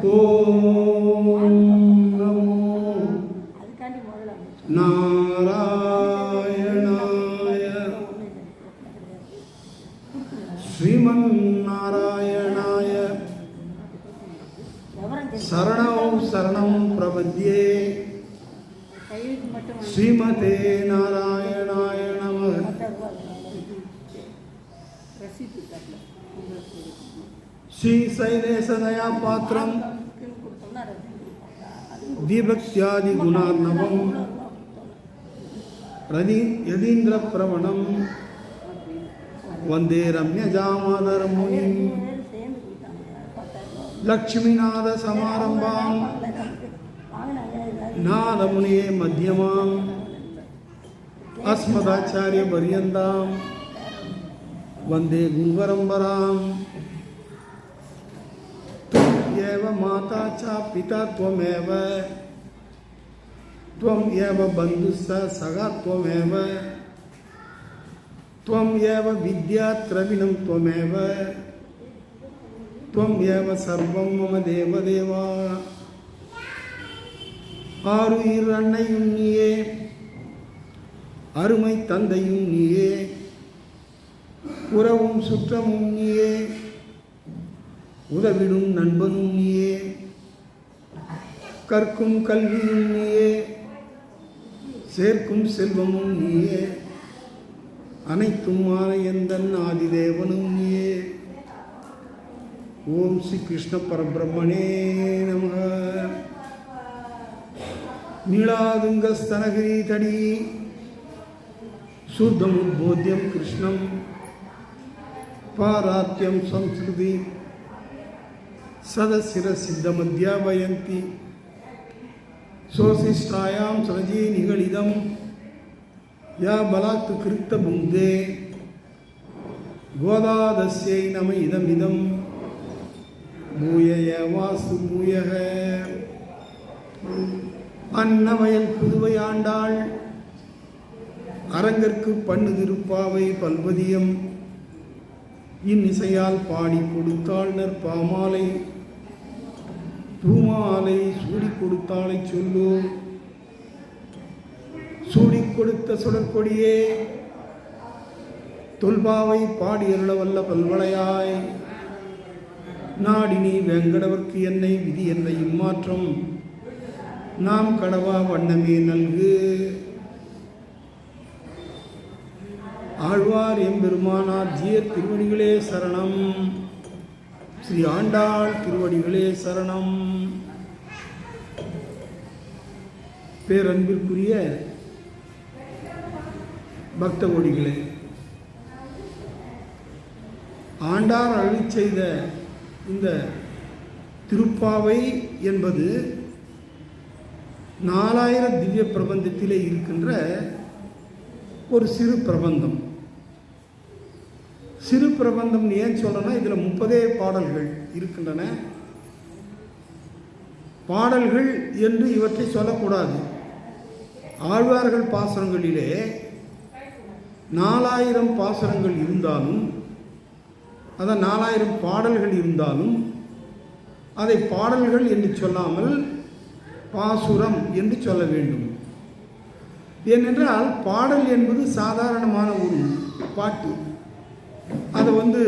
ஓம் நமோ அதுக்காண்டி ரசீது தீபக்தியாதி குணார்ணவம் ரதி யதீந்திர பிரவணம் வந்தே ரம்யஜாமாதர முனி லக்ஷ்மிநாத சமாரம்பாம் நாதமுனியே மத்தியமாம் அஸ்மதாச்சாரிய பரியந்தாம் வந்தே குருவரம்பராம் त्वमेव माता च पिता त्वमेव त्वम् एव बन्धुश्च सखा त्वमेव त्वम् एव विद्या द्रविणं त्वमेव त्वम् एव सर्वं मम देवदेवा ஆறுயிர் அன்னையும் நீயே அருமை தந்தையும் நீயே உறவும் சுற்றமும் நீயே உதவிடும் நண்பனும் நீயே கற்கும் கல்வியும் நீயே சேர்க்கும் செல்வமும் நீயே அனைத்துமான எந்தன் ஆதிதேவனும் நீயே ஓம் ஸ்ரீ கிருஷ்ண பரபிரம்மணே நமக நீளாதுங்கஸ்தனகிரீதடி शुद्धमुद्बोध्यं कृष्णं पारात्यं संस्कृति சதசிரசித்தமத்யாபயந்தி சோசிஷ்டாயாம் சரஜி நிகழிதம் யா பலாத்து கிருத்த புங்கே கோதாதஸ்யை நம இதம் இதம் மூயய வாசு மூயக. அன்னவயல் புதுவை ஆண்டாள். அரங்கற்கு பண்ணு திருப்பாவை பல்வதியம். இன்னிசையால் பாடி கொடுத்தாள் நற்பாமாலை. பூமாலை சூடி கொடுத்தாளை சொல்லு. சூடி கொடுத்த சுடற்கொடியே தொல்பாவை பாடி அருளவல்ல பல்வளையாய். நாடினி வெங்கடவர்க்கு என்னை விதி என்னை இம்மாற்றம். நாம் கடவா வண்ணமே நல்கு. ஆழ்வார் எம்பெருமானார் ஜிய திருவடிகளே சரணம். ஸ்ரீ ஆண்டாள் திருவடிகளே சரணம். பேரன்பிற்குரிய பக்த கோடிகளே ஆண்டார் அழி செய்த இந்த திருப்பாவை என்பது நாலாயிரம் திவ்ய பிரபந்தத்திலே இருக்கின்ற ஒரு சிறு பிரபந்தம். சிறு பிரபந்தம் ஏன் சொல்கிறேன்னா இதில் முப்பதே பாடல்கள் இருக்கின்றன. பாடல்கள் என்று இவற்றை சொல்லக்கூடாது. ஆழ்வார்கள் பாசுரங்களிலே நாலாயிரம் பாசுரங்கள் இருந்தாலும் அதான் நாலாயிரம் பாடல்கள் இருந்தாலும் அதை பாடல்கள் என்று சொல்லாமல் பாசுரம் என்று சொல்ல வேண்டும். ஏனென்றால் பாடல் என்பது சாதாரணமான ஒரு பாட்டு. அதை வந்து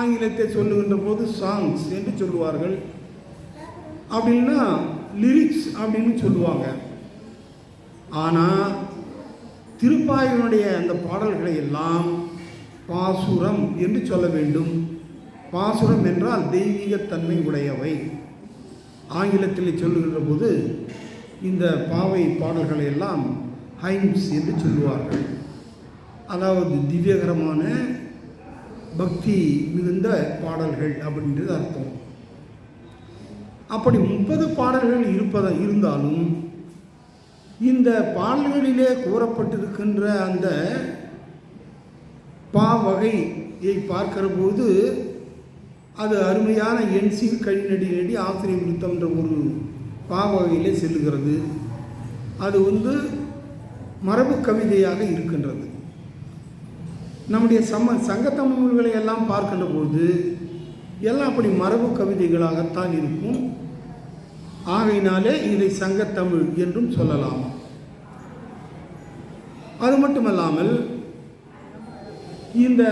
ஆங்கிலத்தை சொல்லுகின்ற போது சாங்ஸ் என்று சொல்லுவார்கள். அப்படின்னா லிரிக்ஸ் அப்படின்னு சொல்லுவாங்க. ஆனால் திருப்பாயினுடைய அந்த பாடல்களை எல்லாம் பாசுரம் என்று சொல்ல வேண்டும். பாசுரம் என்றால் தெய்வீகத்தன்மை உடையவை. ஆங்கிலத்தில் சொல்லுகின்ற போது இந்த பாவை பாடல்களை எல்லாம் ஹைம்ஸ் என்று சொல்லுவார்கள். அதாவது திவ்யகரமான பக்தி மிகுந்த பாடல்கள் அப்படின்றது அர்த்தம். அப்படி முப்பது பாடல்கள் இருப்பதை இருந்தாலும் இந்த பாடல்களிலே கூறப்பட்டிருக்கின்ற அந்த பா வகையை பார்க்கிற போது அது அருமையான என்சீர் கழிநடி நடி ஆசிரிய விருத்தம்ன்ற ஒரு பா வகையிலே செல்லுகிறது. அது வந்து மரபு கவிதையாக இருக்கின்றது. நம்முடைய சம சங்கத்தமிழ் நூல்களை எல்லாம் பார்க்கின்ற போது எல்லாம் அப்படி மரபு கவிதைகளாகத்தான் இருக்கும். ஆகையினாலே இதை சங்கத்தமிழ் என்றும் சொல்லலாம். அது மட்டுமல்லாமல் இந்த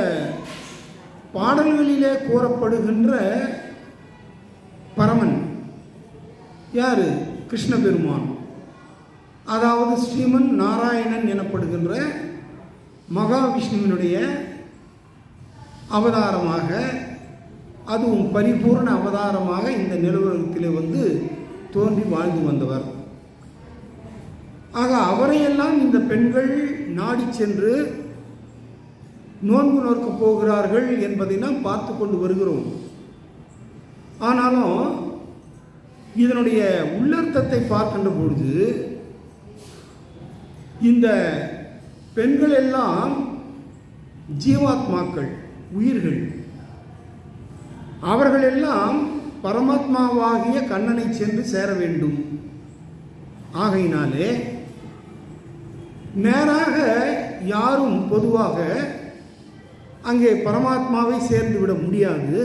பாடல்களிலே கூறப்படுகின்ற பரமன் யாரு? கிருஷ்ண பெருமான் அதாவது ஸ்ரீமன் நாராயணன் எனப்படுகின்ற மகாவிஷ்ணுவினுடைய அவதாரமாக அதுவும் பரிபூர்ண அவதாரமாக இந்த நிலவரத்தில் வந்து தோன்றி வாழ்ந்து வந்தவர். ஆக அவரையெல்லாம் இந்த பெண்கள் நாடி சென்று நோன்பு நோக்க போகிறார்கள் என்பதை நாம் பார்த்து கொண்டு வருகிறோம். ஆனாலும் இதனுடைய உள்ளர்த்தத்தை பார்க்கின்ற பொழுது இந்த பெண்கள் எல்லாம் ஜீவாத்மாக்கள் உயிர்கள். அவர்கள் எல்லாம் பரமாத்மாவாகிய கண்ணனை சென்று சேர வேண்டும். ஆகையினாலே நேராக யாரும் பொதுவாக அங்கே பரமாத்மாவை சேர்ந்து விட முடியாது.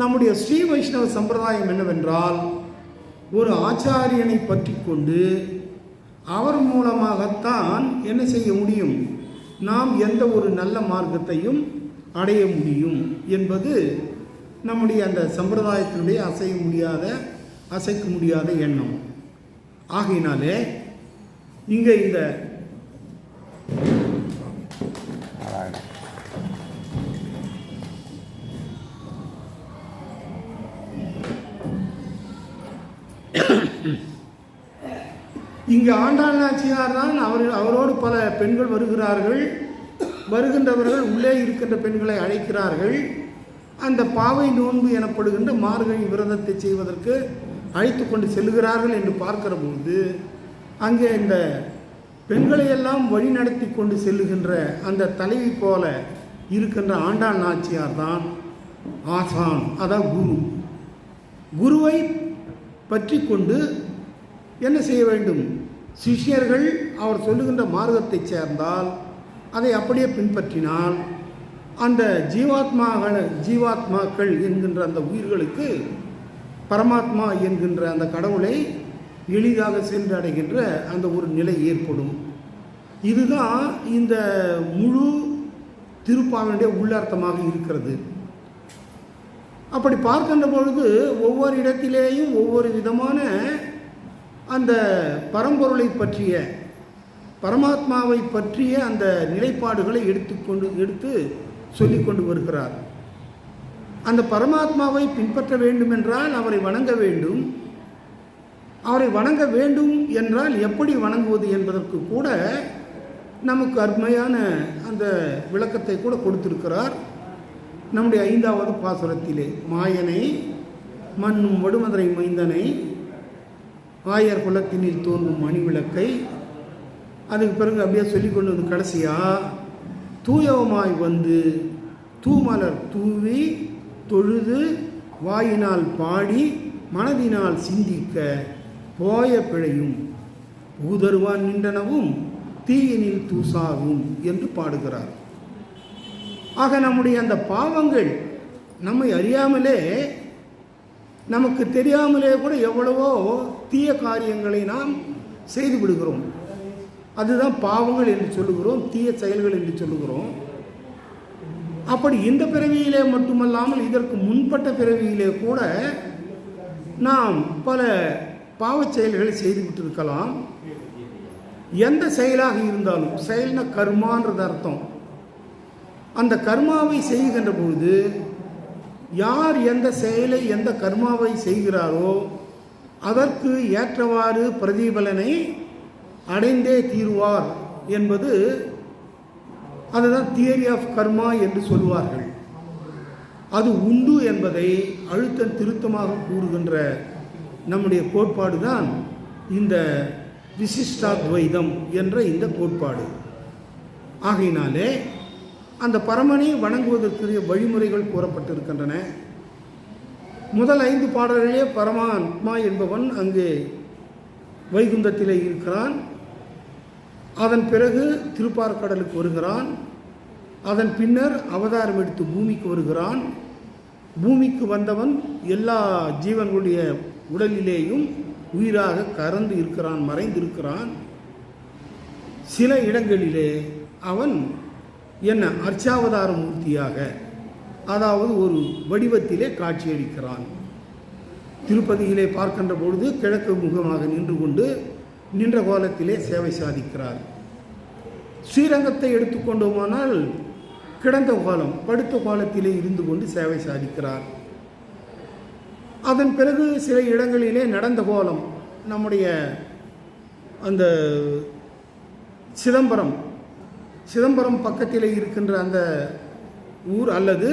நம்முடைய ஸ்ரீ வைஷ்ணவ சம்பிரதாயம் என்னவென்றால் ஒரு ஆச்சாரியனை பற்றி கொண்டு அவர் மூலமாகத்தான் என்ன செய்ய முடியும்? நாம் எந்த ஒரு நல்ல மார்க்கத்தையும் அடைய முடியும் என்பது நம்முடைய அந்த சம்பிரதாயத்தினுடைய அசைய முடியாத அசைக்க முடியாத எண்ணம். ஆகையினாலே இங்கே இந்த இங்கு ஆண்டாள் நாச்சியார் தான் அவர் அவரோடு பல பெண்கள் வருகிறார்கள். வருகின்றவர்கள் உள்ளே இருக்கின்ற பெண்களை அழைக்கிறார்கள். அந்த பாவை நோன்பு எனப்படுகின்ற மார்கழி விரதத்தை செய்வதற்கு அழைத்து கொண்டு செல்கிறார்கள் என்று பார்க்கிற பொழுது அங்கே இந்த பெண்களை எல்லாம் வழிநடத்தி கொண்டு செல்லுகின்ற அந்த தலைவி போல இருக்கின்ற ஆண்டாள் நாச்சியார் தான் ஆசான் அதான் குரு. குருவை பற்றி கொண்டு என்ன செய்ய வேண்டும்? சிஷ்யர்கள் அவர் சொல்லுகின்ற மார்க்கத்தை சேர்ந்தால் அதை அப்படியே பின்பற்றினால் அந்த ஜீவாத்மாக்கள் ஜீவாத்மாக்கள் என்கின்ற அந்த உயிர்களுக்கு பரமாத்மா என்கின்ற அந்த கடவுளை எளிதாக சென்று அடைகின்ற அந்த ஒரு நிலை ஏற்படும். இதுதான் இந்த முழு திருப்பாவினுடைய உள்ளர்த்தமாக இருக்கிறது. அப்படி பார்க்கின்ற பொழுது ஒவ்வொரு இடத்திலேயும் ஒவ்வொரு விதமான அந்த பரம்பொருளை பற்றிய பரமாத்மாவை பற்றிய அந்த நிலைப்பாடுகளை எடுத்துக்கொண்டு எடுத்து சொல்லிக்கொண்டு வருகிறார். அந்த பரமாத்மாவை பின்பற்ற வேண்டும் என்றால் அவரை வணங்க வேண்டும். அவரை வணங்க வேண்டும் என்றால் எப்படி வணங்குவது என்பதற்கு கூட நமக்கு அருமையான அந்த விளக்கத்தை கூட கொடுத்திருக்கிறார். நம்முடைய ஐந்தாவது பாசுரத்திலே மாயனை மண்ணும் வடுமதுரை மைந்தனை வாயர் குலத்தினில் தோன்றும் மணி விளக்கை அதுக்கு பிறகு அப்படியே சொல்லி கொண்டு வந்து கடைசியாக தூயவமாய் வந்து தூமலர் தூவி தொழுது வாயினால் பாடி மனதினால் சிந்திக்க போய பிழையும். ஊதருவான் நின்றனவும் தீயினில் தூசாகும் என்று பாடுகிறார். ஆக நம்முடைய அந்த பாவங்கள் நம்மை அறியாமலே நமக்கு தெரியாமலே கூட எவ்வளவோ தீய காரியங்களை நாம் செய்து விடுகிறோம். அதுதான் பாவங்கள் என்று சொல்லுகிறோம் தீய செயல்கள் என்று சொல்லுகிறோம். அப்படி இந்த பிறவியிலே மட்டுமல்லாமல் இதற்கு முன்பட்ட பிறவியிலே கூட நாம் பல பாவச் செயல்களை செய்து இருக்கலாம் எந்த செயலாக இருந்தாலும் செயல்னா கர்மான்றது அர்த்தம். அந்த கர்மாவை செய்கின்ற பொழுது யார் எந்த செயலை எந்த கர்மாவை செய்கிறாரோ அதற்கு ஏற்றவாறு பிரதிபலனை அடைந்தே தீருவார் என்பது அதுதான் தியரி ஆஃப் கர்மா என்று சொல்வார்கள். அது உண்டு என்பதை அழுத்தம் திருத்தமாக கூறுகின்ற நம்முடைய கோட்பாடு தான் இந்த விசிஷ்டாத்வைதம் என்ற இந்த கோட்பாடு. ஆகையினாலே அந்த பரமனை வணங்குவதற்குரிய வழிமுறைகள் கூறப்பட்டிருக்கின்றன. முதல் ஐந்து பாடல்களே பரமாத்மா என்பவன் அங்கே வைகுந்தத்திலே இருக்கிறான். அதன் பிறகு திருப்பார்கடலுக்கு வருகிறான். அதன் பின்னர் அவதாரம் எடுத்து பூமிக்கு வருகிறான். பூமிக்கு வந்தவன் எல்லா ஜீவன்களுடைய உடலிலேயும் உயிராக கறந்து இருக்கிறான் மறைந்திருக்கிறான். சில இடங்களிலே அவன் என்ன? அர்ச்சாவதார மூர்த்தியாக. அதாவது ஒரு வடிவத்திலே காட்சியளிக்கிறான். திருப்பதியிலே பார்க்கின்ற பொழுது கிழக்கு முகமாக நின்று கொண்டு நின்ற கோலத்திலே சேவை சாதிக்கிறார். ஸ்ரீரங்கத்தை எடுத்துக்கொண்டோமானால் கிடந்த கோலம் படுத்த கோலத்திலே இருந்து கொண்டு சேவை சாதிக்கிறார். அதன் பிறகு சில இடங்களிலே நடந்த கோலம் நம்முடைய அந்த சிதம்பரம் சிதம்பரம் பக்கத்தில் இருக்கின்ற அந்த ஊர் அல்லது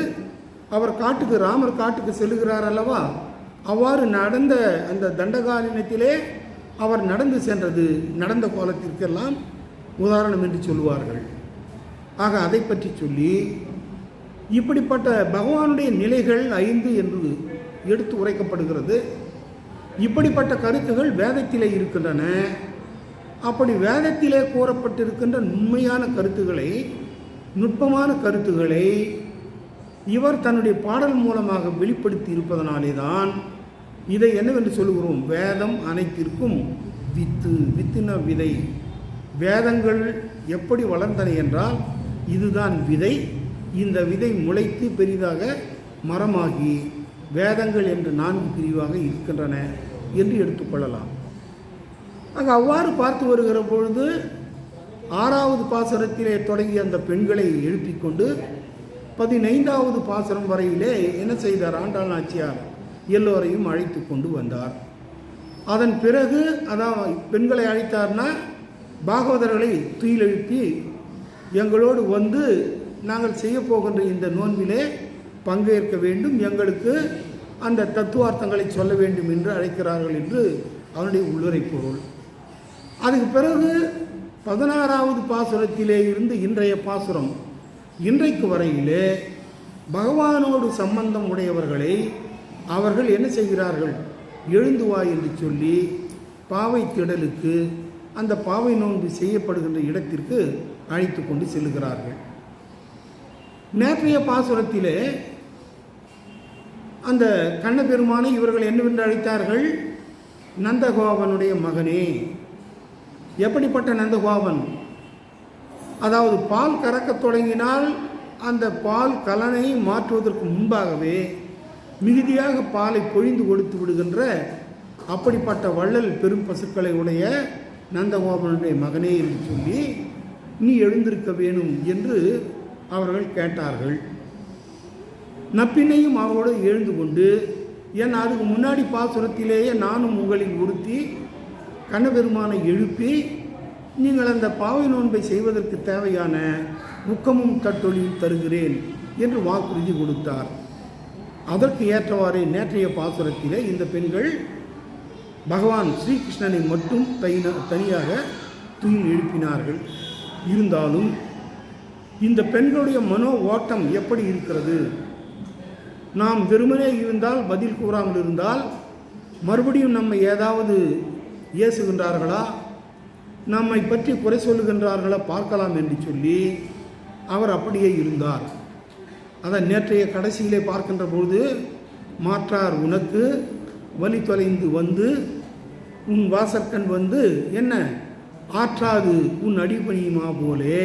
அவர் காட்டுக்கு ராமர் காட்டுக்கு செல்லுகிறார் அல்லவா? அவ்வாறு நடந்த அந்த தண்டகாலினத்திலே அவர் நடந்து சென்றது நடந்த கோலத்திற்கெல்லாம் உதாரணம் என்று சொல்லுவார்கள். ஆக அதை பற்றி சொல்லி இப்படிப்பட்ட பகவானுடைய நிலைகள் ஐந்து என்று எடுத்து உரைக்கப்படுகிறது. இப்படிப்பட்ட கருத்துகள் வேதத்திலே இருக்கின்றன. அப்படி வேதத்திலே கூறப்பட்டிருக்கின்ற உண்மையான கருத்துக்களை நுட்பமான கருத்துக்களை இவர் தன்னுடைய பாடல் மூலமாக வெளிப்படுத்தி இருப்பதனாலே தான் இதை என்னவென்று சொல்கிறோம் வேதம் அனைத்திற்கும் வித்து வித்துன விதை. வேதங்கள் எப்படி வளர்ந்தன என்றால் இதுதான் விதை. இந்த விதை முளைத்து பெரிதாக மரமாகி வேதங்கள் என்று நான்கு பிரிவாக இருக்கின்றன என்று எடுத்துக்கொள்ளலாம். ஆக அவ்வாறு பார்த்து வருகிற பொழுது ஆறாவது பாசனத்திலே தொடங்கி அந்த பெண்களை எழுப்பிக் கொண்டு பதினைந்தாவது பாசனம் வரையிலே என்ன செய்தார் ஆண்டாள் நாச்சியார்? எல்லோரையும் அழைத்து கொண்டு வந்தார். அதன் பிறகு அதான் பெண்களை அழைத்தார்னா பாகவதர்களை துயிலெழுப்பி எங்களோடு வந்து நாங்கள் செய்ய போகின்ற இந்த நோன்பிலே பங்கேற்க வேண்டும் எங்களுக்கு அந்த தத்துவார்த்தங்களை சொல்ல வேண்டும் என்று அழைக்கிறார்கள் என்று அவனுடைய உள்ளுரை பொருள். அதுக்கு பிறகு பதினாறாவது பாசுரத்திலே இருந்து இன்றைய பாசுரம். இன்றைக்கு வரையிலே பகவானோடு சம்பந்தம் உடையவர்களை அவர்கள் என்ன செய்கிறார்கள்? எழுந்துவா என்று சொல்லி பாவை திடலுக்கு அந்த பாவை நோன்பு செய்யப்படுகின்ற இடத்திற்கு அழைத்து கொண்டு செல்லுகிறார்கள். நேற்றைய பாசுரத்திலே அந்த கண்ணபெருமானை இவர்கள் என்னவென்று அழைத்தார்கள்? நந்தகோபனுடைய மகனே எப்படிப்பட்ட நந்தகோபன் அதாவது பால் கறக்கத் தொடங்கினால் அந்த பால் கலனை மாற்றுவதற்கு முன்பாகவே மிகுதியாக பாலை பொழிந்து கொடுத்து விடுகின்ற அப்படிப்பட்ட வள்ளல் பெரும் பசுக்களை உடைய நந்தகோபனுடைய மகனே என்று சொல்லி நீ எழுந்திருக்க வேணும் என்று அவர்கள் கேட்டார்கள். நப்பினையும் அவரோடு எழுந்து கொண்டு என் அதுக்கு முன்னாடி பாசுரத்திலேயே நானும் உங்களில் உறுத்தி கண்ணபெருமானை எழுப்பி நீங்கள் அந்த பாவை நோன்பை செய்வதற்கு தேவையான முக்கமும் தட்டொழியும் தருகிறேன் என்று வாக்குறுதி கொடுத்தார். அதற்கு ஏற்றவாறே நேற்றைய பாசுரத்திலே இந்த பெண்கள் பகவான் ஸ்ரீகிருஷ்ணனை மட்டும் தனி தனியாக துயில் எழுப்பினார்கள். இருந்தாலும் இந்த பெண்களுடைய மனோ ஓட்டம் எப்படி இருக்கிறது? நாம் வெறுமனே இருந்தால் பதில் கூறாமல் இருந்தால் மறுபடியும் நம்மை ஏதாவது ஏசுகின்றார்களா நம்மை பற்றி குறை சொல்லுகின்றார்களா பார்க்கலாம் என்று சொல்லி அவர் அப்படியே இருந்தார். அதை நேற்றைய கடைசியிலே பார்க்கின்ற பொழுது மாற்றார் உனக்கு வழி தொலைந்து வந்து உன் வாசற்கண் வந்து என்ன? ஆற்றாது உன் அடிபணியுமா போலே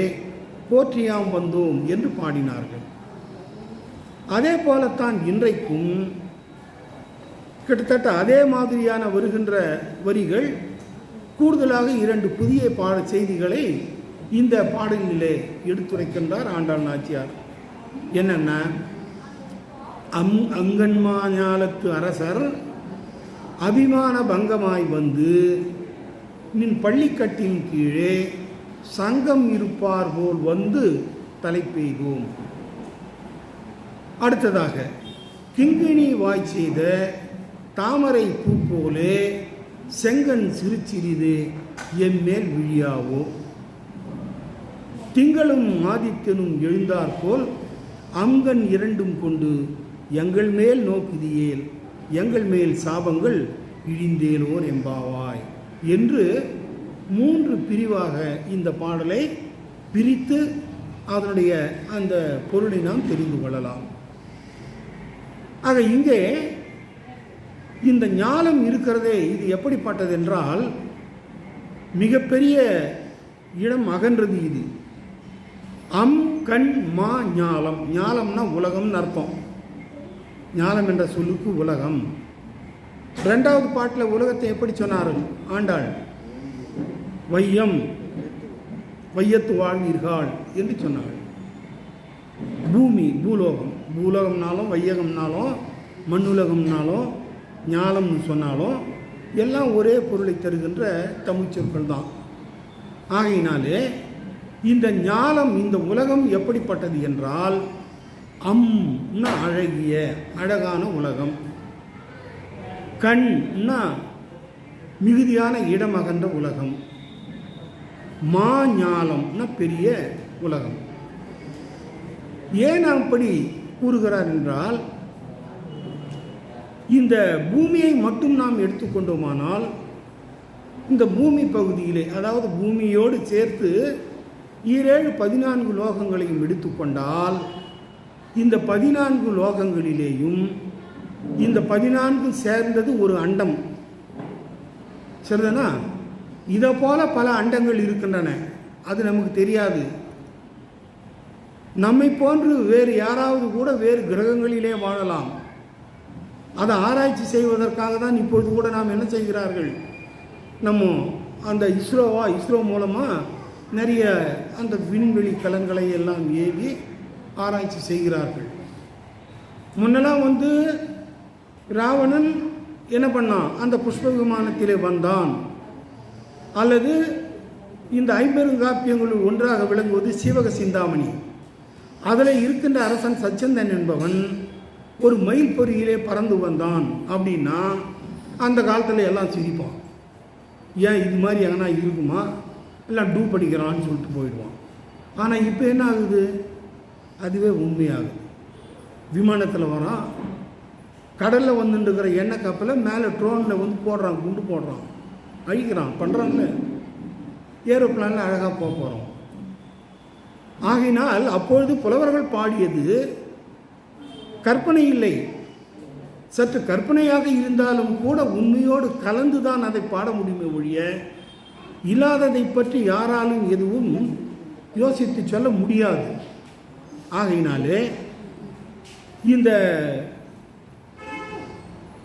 போற்றியாம் வந்தோம் என்று பாடினார்கள். அதே போலத்தான் இன்றைக்கும் கிட்டத்தட்ட அதே மாதிரியான வருகின்ற வரிகள் கூடுதலாக இரண்டு புதிய பாட செய்திகளை இந்த பாடலிலே எடுத்துரைக்கின்றார் ஆண்டாள் நாச்சியார். என்னென்ன அம் அங்கன்மாஞாலத்து அரசர் அபிமான பங்கமாய் வந்து நின் பள்ளிக்கட்டின் கீழே சங்கம் இருப்பார் போல் வந்து தலை பெய்தோம். அடுத்ததாக கிங்கிணி வாய் செய்த தாமரை பூ போலே செங்கன் சிறு சிறிது என்மேல் விழியாவோ? திங்களும் ஆதித்தனும் எழுந்தாற்போல் அங்கன் இரண்டும் கொண்டு எங்கள் மேல் நோக்குதியேல் எங்கள் மேல் சாபங்கள் இழிந்தேலோர் எம்பாவாய் என்று மூன்று பிரிவாக இந்த பாடலை பிரித்து அதனுடைய அந்த பொருளை நாம் தெரிந்து கொள்ளலாம். ஆக இங்கே இந்த ஞானம் இருக்கிறதே இது எப்படிப்பட்டது என்றால் மிகப்பெரிய இடம் அகன்றது இது. அம் கண் மா ஞாலம். ஞாலம்னா உலகம்னு அர்த்தம். ஞாலம் என்ற சொல்லுக்கு உலகம். ரெண்டாவது பாட்டில் உலகத்தை எப்படி சொன்னார் ஆண்டாள் வையம் வையத்து வாழ்வீர்கள் என்று சொன்னாள் பூமி பூலோகம். பூலோகம்னாலும் வையகம்னாலும் மண்ணுலகம்னாலும் ஞானம்னு சொன்னாலும் எல்லாம் ஒரே பொருளை தருகின்ற தமிழ் சொற்கள் தான். ஆகையினாலே இந்த ஞாலம் இந்த உலகம் எப்படிப்பட்டது என்றால் அம்னா அழகிய அழகான உலகம். கண்னா மிகுதியான இடமகன்ற உலகம். மா ஞாலம்னா பெரிய உலகம். ஏன் அப்படி கூறுகிறார் என்றால் இந்த பூமியை மட்டும் நாம் எடுத்துக்கொண்டோமானால் இந்த பூமி பகுதியிலே அதாவது பூமியோடு சேர்த்து ஈரேழு பதினான்கு லோகங்களையும் எடுத்துக்கொண்டால் இந்த பதினான்கு லோகங்களிலேயும் இந்த பதினான்கு சேர்ந்தது ஒரு அண்டம். சரிதானா? இதை போல பல அண்டங்கள் இருக்கின்றன. அது நமக்கு தெரியாது. நம்மை போன்று வேறு யாராவது கூட வேறு கிரகங்களிலே வாழலாம். அதை ஆராய்ச்சி செய்வதற்காக தான் இப்பொழுது கூட நாம் என்ன செய்கிறார்கள்? நம்ம அந்த இஸ்ரோவா இஸ்ரோ மூலமாக நிறைய அந்த விண்வெளி கலன்களை எல்லாம் ஏவி ஆராய்ச்சி செய்கிறார்கள். முன்னெல்லாம் வந்து ராவணன் என்ன பண்ணான்? அந்த புஷ்ப விமானத்திலே வந்தான். அல்லது இந்த ஐம்பெருங்காப்பியங்களுள் ஒன்றாக விளங்குவது சிவக சிந்தாமணி. அதில் இருக்கின்ற அரசன் சச்சந்தன் என்பவன் ஒரு மயில் பொறியிலே பறந்து வந்தான் அப்படின்னா அந்த காலத்தில் எல்லாம் சிரிப்பான். ஏன் இது மாதிரி எங்கன்னா இருக்குமா? எல்லாம் டூ படிக்கிறான்னு சொல்லிட்டு போயிடுவான். ஆனால் இப்போ என்ன ஆகுது? அதுவே உண்மையாகுது. விமானத்தில் வரான். கடலில் வந்துட்டுருக்கிற எண்ணெய் கப்பலை மேலே ட்ரோனில் வந்து போடுறான் குண்டு போடுறான். அழிக்கிறான். பண்ணுறான்ல ஏரோப்ளானில் அழகாக போக போகிறோம் ஆகையினால் அப்பொழுது புலவர்கள் பாடியது கற்பனை இல்லை. சற்று கற்பனையாக இருந்தாலும் கூட உண்மையோடு கலந்து தான் அதை பாட முடியுமே ஒழிய இல்லாததை பற்றி யாராலும் எதுவும் யோசித்து சொல்ல முடியாது. ஆகையினாலே இந்த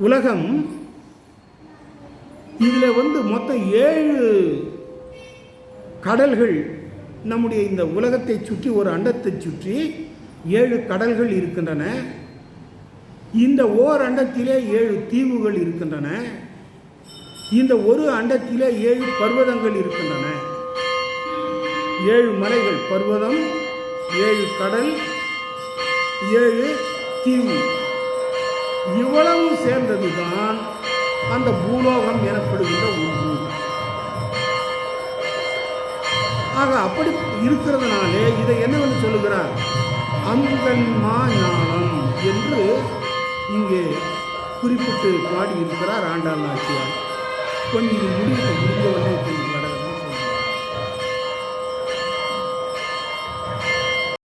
உலகம் இதில் வந்து மொத்தம் ஏழு கடல்கள் நம்முடைய இந்த உலகத்தை சுற்றி ஒரு அண்டத்தை சுற்றி ஏழு கடல்கள் இருக்கின்றன. இந்த ஓர் அண்டத்திலே ஏழு தீவுகள் இருக்கின்றன. இந்த ஒரு அண்டத்திலே ஏழு பர்வதங்கள் இருக்கின்றன. ஏழு மலைகள் பர்வதம் ஏழு கடல் ஏழு தீவு. இவ்வளவு சேர்ந்ததுதான் அந்த பூலோகம் எனப்படுகின்ற ஒன்று ஆக அப்படி இருக்கிறதுனாலே இதை என்னவென்று சொல்லுகிறார்? அங்கன் ஞானம் என்று இங்கே குறிப்பிட்டு பாடியிருக்கிறார் ஆண்டாள் நாச்சியார். கொஞ்சம் இது முடிவு முடிஞ்ச